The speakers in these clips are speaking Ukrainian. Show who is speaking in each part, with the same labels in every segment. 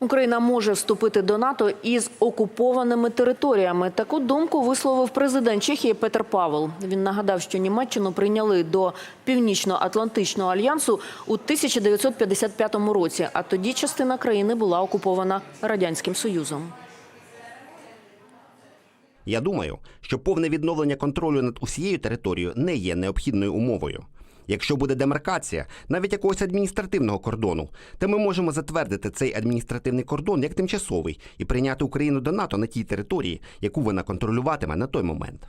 Speaker 1: Україна може вступити до НАТО із окупованими територіями. Таку думку висловив президент Чехії Петр Павел. Він нагадав, що Німеччину прийняли до Північно-Атлантичного альянсу у 1955 році, а тоді частина країни була окупована радянським союзом.
Speaker 2: Я думаю, що повне відновлення контролю над усією територією не є необхідною умовою. Якщо буде демаркація, навіть якогось адміністративного кордону, то ми можемо затвердити цей адміністративний кордон як тимчасовий і прийняти Україну до НАТО на тій території, яку вона контролюватиме на той момент.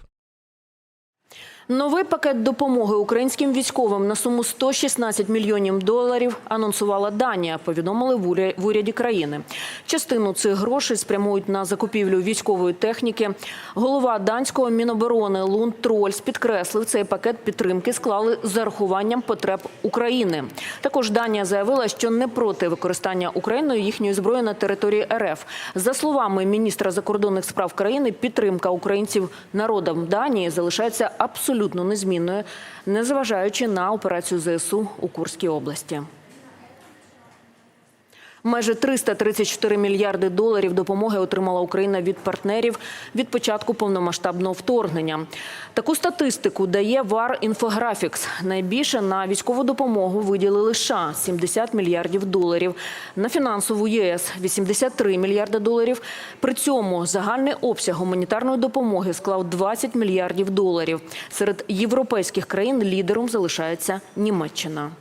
Speaker 1: Новий пакет допомоги українським військовим на суму 116 мільйонів доларів анонсувала Данія. Повідомили в уря- в уряді країни. Частину цих грошей спрямують на закупівлю військової техніки. Голова данського міноборони Лунд Трольс підкреслив, цей пакет підтримки склали з зарахуванням потреб України. Також Данія заявила, що не проти використання Україною їхньої зброї на території РФ. За словами міністра закордонних справ країни, підтримка українців народом Данії залишається абсолютно незмінною, незважаючи на операцію ЗСУ у Курській області. Майже 334 мільярди доларів допомоги отримала Україна від партнерів від початку повномасштабного вторгнення. Таку статистику дає ВАР Інфографікс. Найбільше на військову допомогу виділили США – 70 мільярдів доларів, на фінансову ЄС – 83 мільярди доларів. При цьому загальний обсяг гуманітарної допомоги склав 20 мільярдів доларів. Серед європейських країн лідером залишається Німеччина.